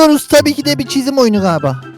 boyuyoruz tabii ki de bir çizim oyunu galiba.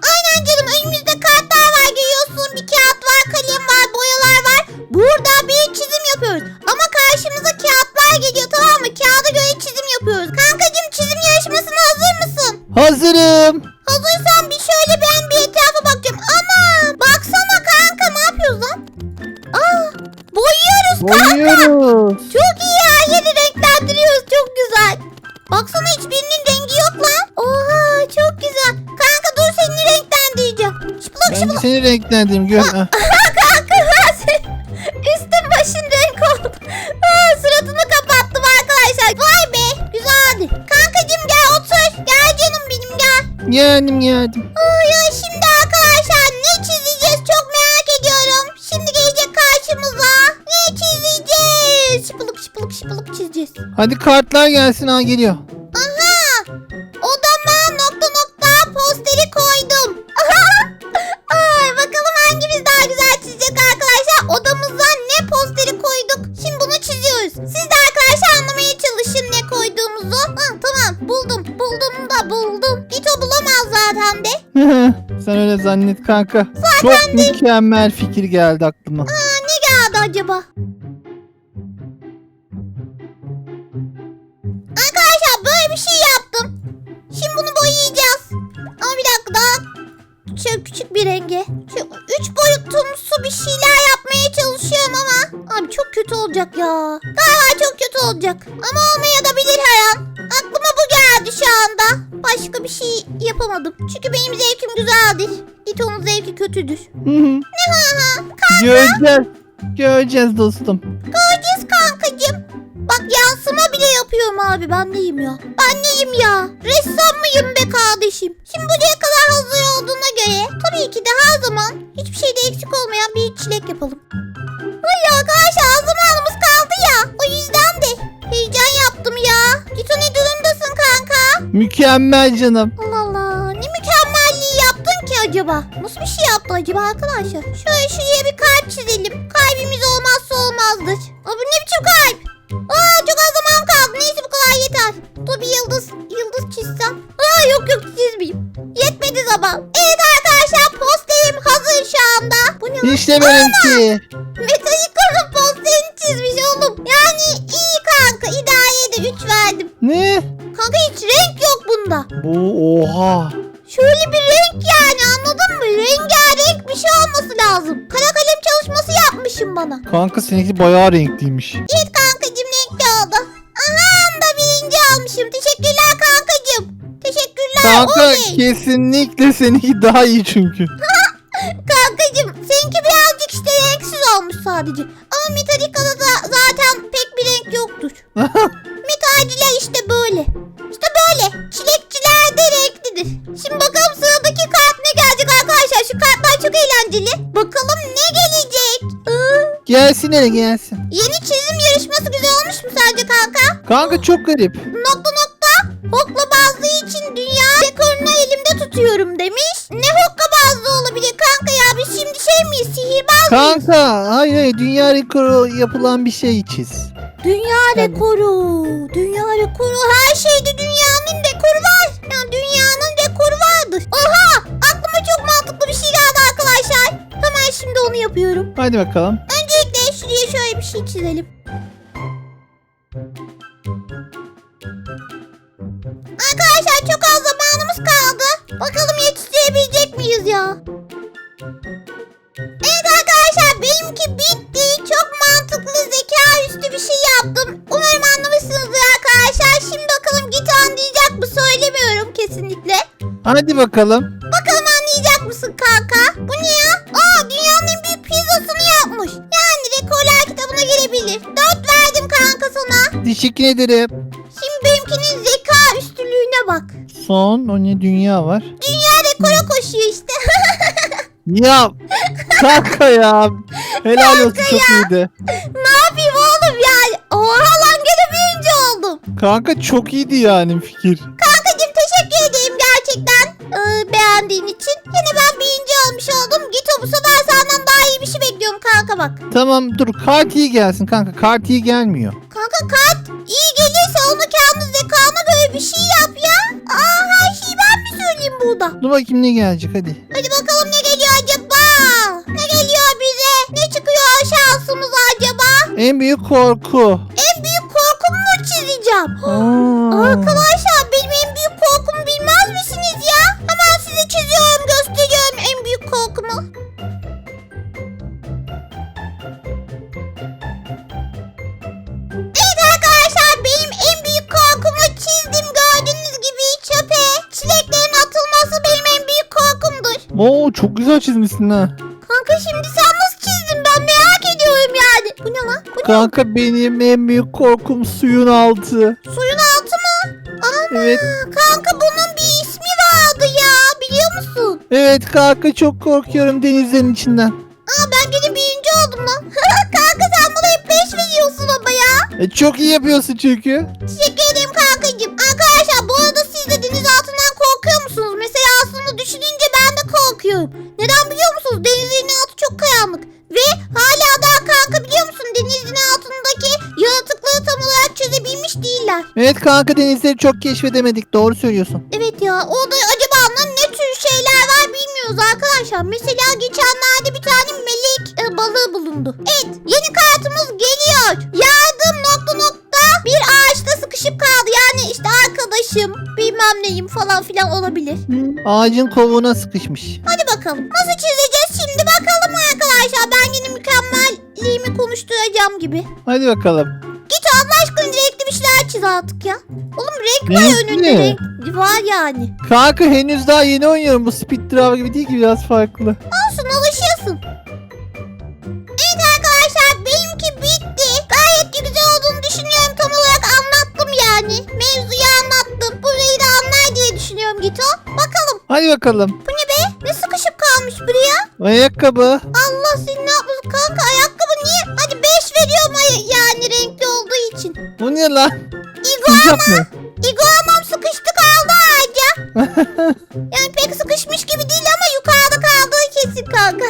Seni renklendireyim. Gör. senin üstün başın renk oldu. Aa, suratını kapattım arkadaşlar. Vay be güzeldi. Kankacım gel otur. Gel canım benim gel. Geldim geldim. Ay ay şimdi arkadaşlar ne çizeceğiz çok merak ediyorum. Şimdi gelecek karşımıza. Ne çizeceğiz? Şıpılık şıpılık şıpılık çizeceğiz. Hadi kartlar gelsin ha geliyor. Zannet kanka. Çok mükemmel fikir geldi aklıma. Aa, ne geldi acaba? Arkadaşlar böyle bir şey yaptım. Şimdi bunu boyayacağız. Ama bir dakika daha şöyle küçük bir renge. Şu üç boyutumsu bir şeyler yapmaya çalışıyorum ama abi çok kötü olacak ya. Galiba çok kötü olacak. Ama olmayabilir her an. Aklıma bu geldi şu anda. Başka bir şey yapamadım. Çünkü benim zevkim güzeldir. İto'nun zevki kötüdür. Hı hı. Ne ha ha? Göreceğiz. Göreceğiz dostum. Gorgeous kankacım. Bak yansıma bile yapıyorum abi ben neyim ya? Ben neyim ya? Ressam mıyım be kardeşim? Şimdi buraya kadar hazır olduğuna göre tabii ki de her zaman hiçbir şeyde eksik olmayan bir çilek yapalım. Ay arkadaşlar az zamanımız kaldı ya. O yüzden de heyecan yaptım ya. Gito ne durumdasın kanka? Mükemmel canım. Acaba? Nasıl bir şey yaptı acaba arkadaşlar? Şöyle şuraya bir kalp çizelim. Kalbimiz olmazsa olmazdır. Aa, bu ne biçim kalp? Aa çok az zaman kaldı. Neyse bu kadar yeter. Dur bir yıldız, yıldız çizsem. Aa yok yok çizmeyeyim. Yetmedi zaman. Evet arkadaşlar posterim hazır şu anda. Bu ne lan? İşte benimki. Bana. Kanka seninki bayağı renkliymiş. Evet kankacım renkli oldu. Aha da birinci almışım. Teşekkürler kankacım. Teşekkürler. Kanka oley. kesinlikle seninki daha iyi çünkü. Kankacım seninki birazcık işte renksiz olmuş sadece. Ama Metallica'da da zaten pek bir renk yoktur. Metalciler işte böyle. İşte böyle. Çilekçiler de renklidir. Şimdi bakalım sıradaki kart ne gelecek arkadaşlar. Şu kartlar çok eğlenceli. Bakalım ne gelsin hele gelsin. yeni çizim yarışması güzel olmuş mu sence kanka? Kanka çok garip. Nokta nokta. Hokkabazlığı için dünya rekorunu elimde tutuyorum demiş. Ne hokkabazlığı olabilir kanka ya biz şimdi şey miyiz sihirbaz mıyız? Kanka hayır hayır dünya rekoru yapılan bir şey çiz. Dünya rekoru. Dünya rekoru. Her şeyde dünyanın rekoru var. Yani dünyanın rekoru vardır. Oha! Aklıma çok mantıklı bir şey geldi arkadaşlar. Hemen şimdi onu yapıyorum. Hadi bakalım. Çizelim. Arkadaşlar çok az zamanımız kaldı. Bakalım yetiştirebilecek miyiz ya? Evet arkadaşlar benimki bitti. Çok mantıklı zeka üstü bir şey yaptım. Umarım anlamışsınızdır arkadaşlar. Şimdi bakalım git anlayacak mı söylemiyorum kesinlikle. Hadi bakalım. Teşekkür ederim. Şimdi benimkinin zeka üstünlüğüne bak. Son o ne dünya var. Dünya rekora koşuyor işte. Ya kanka ya. Helal olsun çok iyiydi. ne yapayım oğlum ya? Oha lan gene birinci oldum. Kanka çok iyiydi yani fikir. Kankacığım teşekkür ederim gerçekten ee, beğendiğin için. Yine ben birinci olmuş oldum. Git o bu sefer senden daha iyi bir şey bekliyorum kanka bak. Tamam dur kart iyi gelsin kanka. Kart iyi gelmiyor. Kanka kart iyi gelirse onu kendi zekana göre bir şey yap ya. Aa her şeyi ben mi bekleyeyim burada. Dur bakayım ne gelecek hadi. Hadi bakalım ne geliyor acaba? Ne geliyor bize? Ne çıkıyor şansımıza acaba? En büyük korku. En büyük korkumu mu çizeceğim? Aa. Arkadaşlar Oo çok güzel çizmişsin ha. Kanka şimdi sen nasıl çizdin ben merak ediyorum yani. Bu ne lan? Bu ne? Kanka benim en büyük korkum suyun altı. Suyun altı mı? Ana Evet. kanka bunun bir ismi vardı ya biliyor musun? Evet kanka çok korkuyorum denizlerin içinden. Aa ben gene birinci oldum lan. kanka sen bana hep 5 veriyorsun ama ya. E, çok iyi yapıyorsun çünkü. Teşekkür korkuyorum. Neden biliyor musunuz? Denizin altı çok karanlık. Ve hala daha kanka biliyor musun? Denizin altındaki yaratıkları tam olarak çözebilmiş değiller. Evet kanka denizleri çok keşfedemedik doğru söylüyorsun. Evet ya orada acaba onların ne tür şeyler var bilmiyoruz arkadaşlar. Mesela geçenlerde bir tane melek e, balığı bulundu. Evet yeni kartımız geliyor. Yardım nokta nokta bir ağaçta bilmem neyim falan filan olabilir. Ağacın kovuğuna sıkışmış. Hadi bakalım nasıl çizeceğiz şimdi bakalım arkadaşlar. Ben yine mükemmelliğimi konuşturacağım gibi. Hadi bakalım. Git Allah aşkına renkli bir şeyler çiz artık ya. Oğlum renk var Renkli önünde renk var yani. Kanka henüz daha yeni oynuyorum. Bu Speed Drive gibi değil ki biraz farklı. Olsun alışıyorsun. Evet arkadaşlar benimki bitti. Gayet de güzel olduğunu düşünüyorum. Tam olarak anlattım yani. Mevzuyu anlattım. Burayı da anlar diye düşünüyorum Gito. Bakalım Hadi bakalım. bu ne be? Ne sıkışıp kalmış buraya? Ayakkabı. Allah seni ne yapmasın kanka ayakkabı niye? Hadi 5 veriyorum ay- yani renkli olduğu için. Bu ne lan? Mı? İguamam sıkıştı kaldı ağaca. yani pek sıkışmış gibi değil ama yukarıda kaldığı kesin kanka.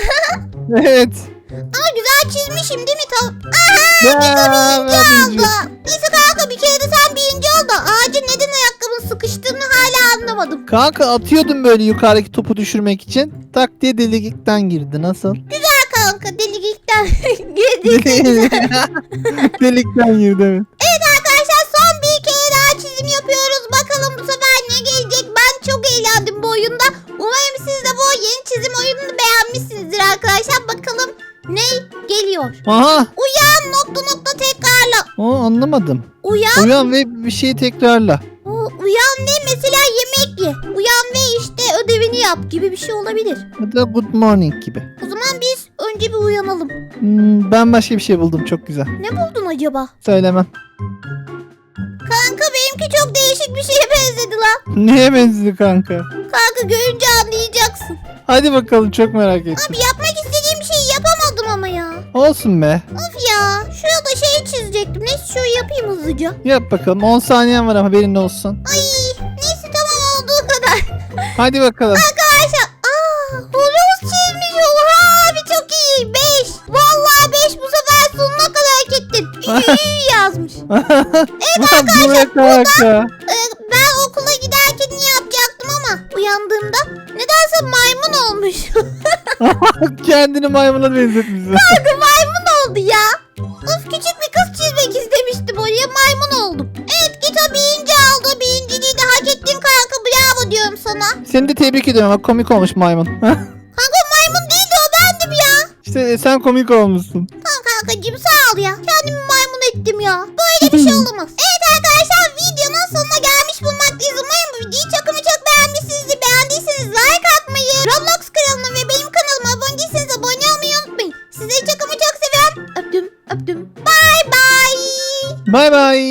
evet. ama güzel çizmişim değil mi? Tamam. Aha! Ya, birinci ben oldu. birinci. Neyse kanka bir kere de sen birinci ol da ağacın neden hala anlamadım. Kanka atıyordum böyle yukarıdaki topu düşürmek için. Tak diye delikten girdi. Nasıl? Güzel kanka delikten girdi. delikten girdi evet. evet arkadaşlar son bir kere daha çizim yapıyoruz. Bakalım bu sefer ne gelecek. Ben çok eğlendim bu oyunda. Umarım siz de bu yeni çizim oyununu beğenmişsinizdir arkadaşlar. Bakalım ne geliyor. Aha. Uyan nokta nokta tekrarla. O anlamadım. Uyan. Uyan ve bir şeyi tekrarla. O, uyan ve mesela yemek ye. Uyan ve işte ödevini yap gibi bir şey olabilir. Ya da good morning gibi. O zaman biz önce bir uyanalım. Hmm, ben başka bir şey buldum çok güzel. Ne buldun acaba? Söylemem. Kanka benimki çok değişik bir şeye benzedi lan. Neye benziyor kanka? Kanka görünce anlayacaksın. Hadi bakalım çok merak ettim. Abi yapmak istediğim şeyi yapamadım ama ya. Olsun be. Of ya. Şurada şey çizecektim. Neyse şöyle yapayım hızlıca. Yap bakalım 10 saniyen var ama haberin olsun. Ay Hadi bakalım. Arkadaşlar. Aa horoz çizmiş. Oha abi çok iyi. 5. Vallahi 5 bu sefer sonuna kadar ettin. Üü yazmış. Bak buraya kanka. Ee, ben okula giderken ne yapacaktım ama uyandığımda nedense maymun olmuş. Kendini maymuna benzetmişsin. Kanka maymun oldu ya. Of küçük bir kız çizmek istemiştim oraya maymun oldum. Evet git o birinci sana. Seni de tebrik ediyorum. Bak komik olmuş maymun. Kanka maymun değildi o bendim ya. işte sen komik olmuşsun. Tamam kankacığım sağ ol ya. Kendimi maymun ettim ya. Böyle bir şey olamaz. Evet arkadaşlar videonun sonuna gelmiş bulmaktayız. Umarım bu videoyu çok ama çok beğenmişsinizdir. Beğendiyseniz like atmayı, Roblox kanalına ve benim kanalıma abone değilseniz abone olmayı unutmayın. Sizleri çok ama çok seviyorum. Öptüm öptüm. Bye bye. Bay bay. Bye bye.